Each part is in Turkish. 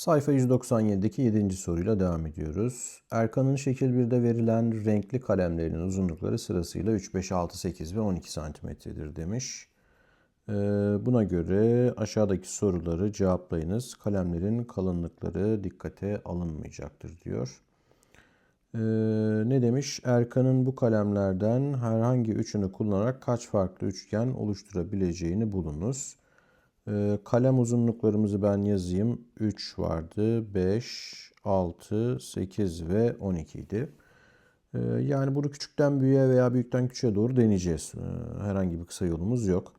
Sayfa 197'deki 7. soruyla devam ediyoruz. Erkan'ın şekil 1'de verilen renkli kalemlerinin uzunlukları sırasıyla 3, 5, 6, 8 ve 12 santimetredir demiş. Ee, buna göre aşağıdaki soruları cevaplayınız. Kalemlerin kalınlıkları dikkate alınmayacaktır diyor. Ee, ne demiş? Erkan'ın bu kalemlerden herhangi üçünü kullanarak kaç farklı üçgen oluşturabileceğini bulunuz. Ee, kalem uzunluklarımızı ben yazayım. 3 vardı, 5, 6, 8 ve 12 idi. Ee, yani bunu küçükten büyüğe veya büyükten küçüğe doğru deneyeceğiz. Ee, herhangi bir kısa yolumuz yok.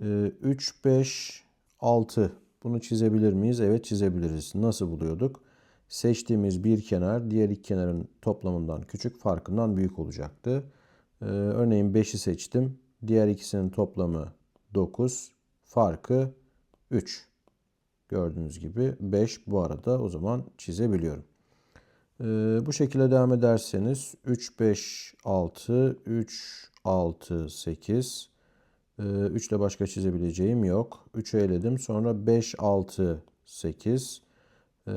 3, 5, 6 bunu çizebilir miyiz? Evet çizebiliriz. Nasıl buluyorduk? Seçtiğimiz bir kenar diğer iki kenarın toplamından küçük farkından büyük olacaktı. Örneğin 5'i seçtim. Diğer ikisinin toplamı 9 farkı 3. Gördüğünüz gibi 5 bu arada o zaman çizebiliyorum. Ee, bu şekilde devam ederseniz 3, 5, 6, 3, 6, 8. Ee, 3 ile başka çizebileceğim yok. 3'ü eledim. Sonra 5, 6, 8. Ee,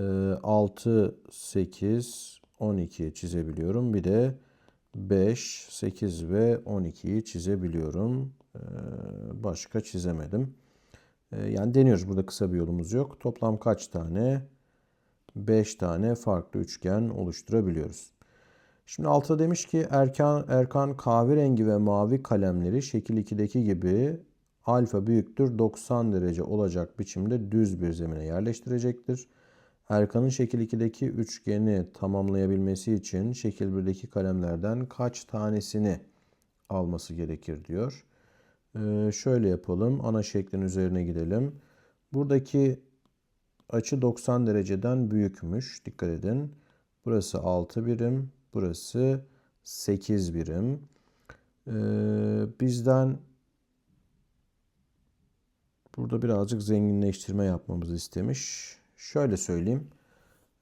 6, 8, 12 çizebiliyorum. Bir de 5, 8 ve 12'yi çizebiliyorum. Ee, başka çizemedim. Ee, yani deniyoruz. Burada kısa bir yolumuz yok. Toplam kaç tane? 5 tane farklı üçgen oluşturabiliyoruz. Şimdi altta demiş ki Erkan, Erkan kahverengi ve mavi kalemleri şekil 2'deki gibi alfa büyüktür 90 derece olacak biçimde düz bir zemine yerleştirecektir. Erkan'ın şekil 2'deki üçgeni tamamlayabilmesi için şekil 1'deki kalemlerden kaç tanesini alması gerekir diyor. Ee, şöyle yapalım. Ana şeklin üzerine gidelim. Buradaki açı 90 dereceden büyükmüş. Dikkat edin. Burası 6 birim. Burası 8 birim. Ee, bizden burada birazcık zenginleştirme yapmamızı istemiş. Şöyle söyleyeyim.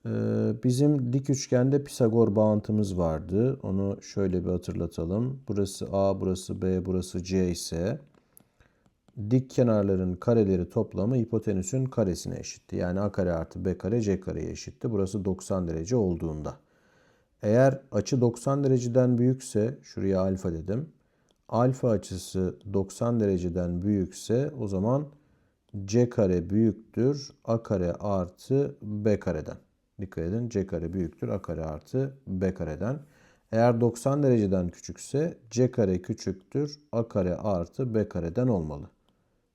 Ee, bizim dik üçgende Pisagor bağıntımız vardı. Onu şöyle bir hatırlatalım. Burası A, burası B, burası C ise dik kenarların kareleri toplamı hipotenüsün karesine eşitti. Yani A kare artı B kare C kareye eşitti. Burası 90 derece olduğunda. Eğer açı 90 dereceden büyükse, şuraya alfa dedim. Alfa açısı 90 dereceden büyükse o zaman C kare büyüktür A kare artı B kareden. Dikkat edin C kare büyüktür A kare artı B kareden. Eğer 90 dereceden küçükse C kare küçüktür A kare artı B kareden olmalı.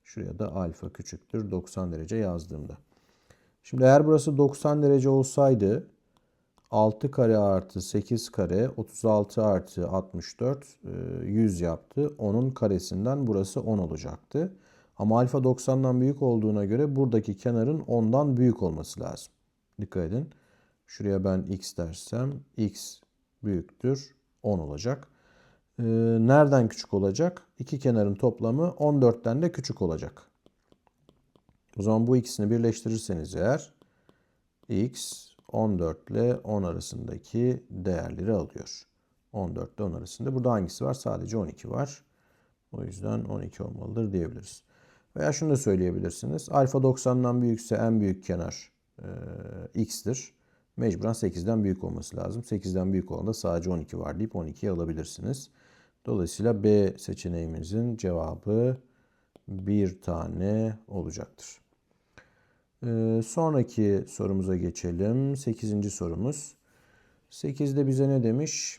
Şuraya da alfa küçüktür 90 derece yazdığımda. Şimdi eğer burası 90 derece olsaydı 6 kare artı 8 kare 36 artı 64 100 yaptı. Onun karesinden burası 10 olacaktı. Ama alfa 90'dan büyük olduğuna göre buradaki kenarın 10'dan büyük olması lazım. Dikkat edin. Şuraya ben x dersem x büyüktür 10 olacak. Ee, nereden küçük olacak? İki kenarın toplamı 14'ten de küçük olacak. O zaman bu ikisini birleştirirseniz eğer x 14 ile 10 arasındaki değerleri alıyor. 14 ile 10 arasında. Burada hangisi var? Sadece 12 var. O yüzden 12 olmalıdır diyebiliriz. Veya şunu da söyleyebilirsiniz. Alfa 90'dan büyükse en büyük kenar e, x'tir. Mecburen 8'den büyük olması lazım. 8'den büyük olan da sadece 12 var deyip 12'yi alabilirsiniz. Dolayısıyla B seçeneğimizin cevabı bir tane olacaktır. Ee, sonraki sorumuza geçelim. 8. sorumuz. 8'de bize ne demiş?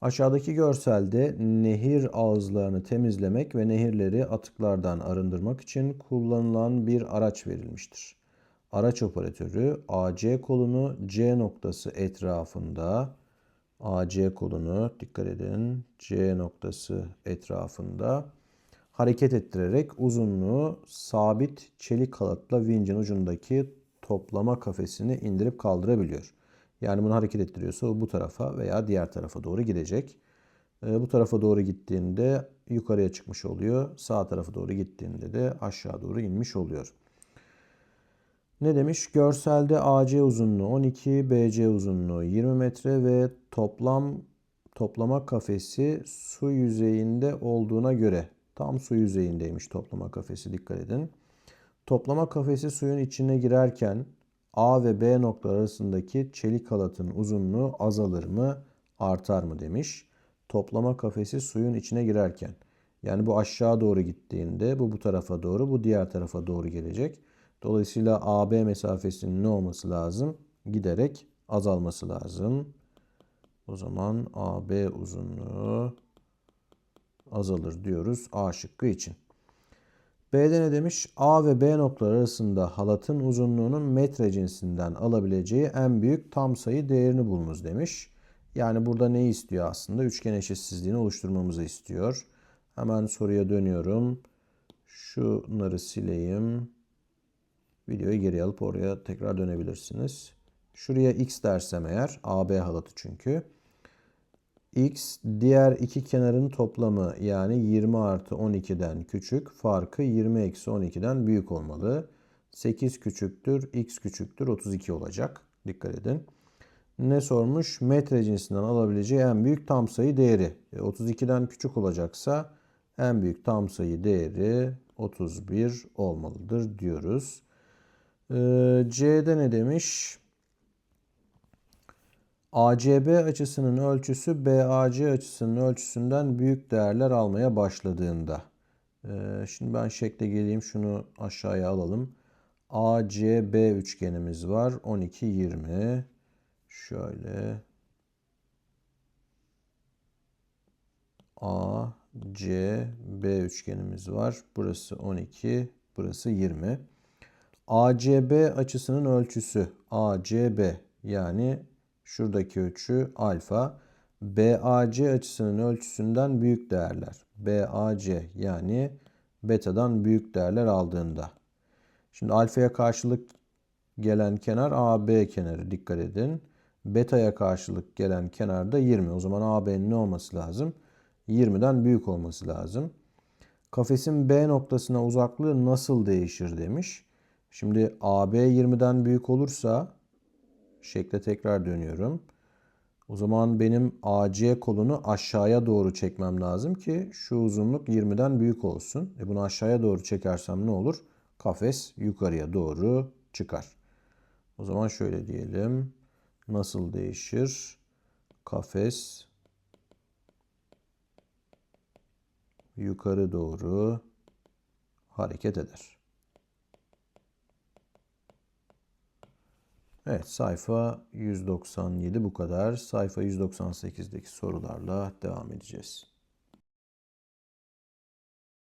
Aşağıdaki görselde nehir ağızlarını temizlemek ve nehirleri atıklardan arındırmak için kullanılan bir araç verilmiştir. Araç operatörü AC kolunu C noktası etrafında AC kolunu dikkat edin C noktası etrafında hareket ettirerek uzunluğu sabit çelik halatla vincin ucundaki toplama kafesini indirip kaldırabiliyor. Yani bunu hareket ettiriyorsa o bu tarafa veya diğer tarafa doğru gidecek. Ee, bu tarafa doğru gittiğinde yukarıya çıkmış oluyor. Sağ tarafa doğru gittiğinde de aşağı doğru inmiş oluyor. Ne demiş? Görselde AC uzunluğu 12, BC uzunluğu 20 metre ve toplam toplama kafesi su yüzeyinde olduğuna göre tam su yüzeyindeymiş toplama kafesi dikkat edin. Toplama kafesi suyun içine girerken A ve B noktalar arasındaki çelik halatın uzunluğu azalır mı, artar mı demiş. Toplama kafesi suyun içine girerken. Yani bu aşağı doğru gittiğinde bu bu tarafa doğru, bu diğer tarafa doğru gelecek. Dolayısıyla AB mesafesinin ne olması lazım? Giderek azalması lazım. O zaman AB uzunluğu azalır diyoruz A şıkkı için. B'de ne demiş? A ve B noktaları arasında halatın uzunluğunun metre cinsinden alabileceği en büyük tam sayı değerini bulunuz demiş. Yani burada ne istiyor aslında? Üçgen eşitsizliğini oluşturmamızı istiyor. Hemen soruya dönüyorum. Şunları sileyim. Videoyu geri alıp oraya tekrar dönebilirsiniz. Şuraya x dersem eğer, AB halatı çünkü. x diğer iki kenarın toplamı yani 20 artı 12'den küçük, farkı 20 eksi 12'den büyük olmalı. 8 küçüktür, x küçüktür 32 olacak. Dikkat edin. Ne sormuş? Metre cinsinden alabileceği en büyük tam sayı değeri. E, 32'den küçük olacaksa en büyük tam sayı değeri 31 olmalıdır diyoruz. Ee, C'de ne demiş? ACB açısının ölçüsü BAC açısının ölçüsünden büyük değerler almaya başladığında. Ee, şimdi ben şekle geleyim şunu aşağıya alalım. ACB üçgenimiz var. 12 20. Şöyle A, C, B üçgenimiz var. Burası 12, burası 20. ACB açısının ölçüsü ACB yani şuradaki ölçü alfa. BAC açısının ölçüsünden büyük değerler. BAC yani betadan büyük değerler aldığında. Şimdi alfaya karşılık gelen kenar AB kenarı dikkat edin. Beta'ya karşılık gelen kenar da 20. O zaman AB'nin ne olması lazım? 20'den büyük olması lazım. Kafesin B noktasına uzaklığı nasıl değişir demiş. Şimdi AB 20'den büyük olursa şekle tekrar dönüyorum. O zaman benim AC kolunu aşağıya doğru çekmem lazım ki şu uzunluk 20'den büyük olsun. E bunu aşağıya doğru çekersem ne olur? Kafes yukarıya doğru çıkar. O zaman şöyle diyelim. Nasıl değişir? Kafes yukarı doğru hareket eder. Evet sayfa 197 bu kadar. Sayfa 198'deki sorularla devam edeceğiz.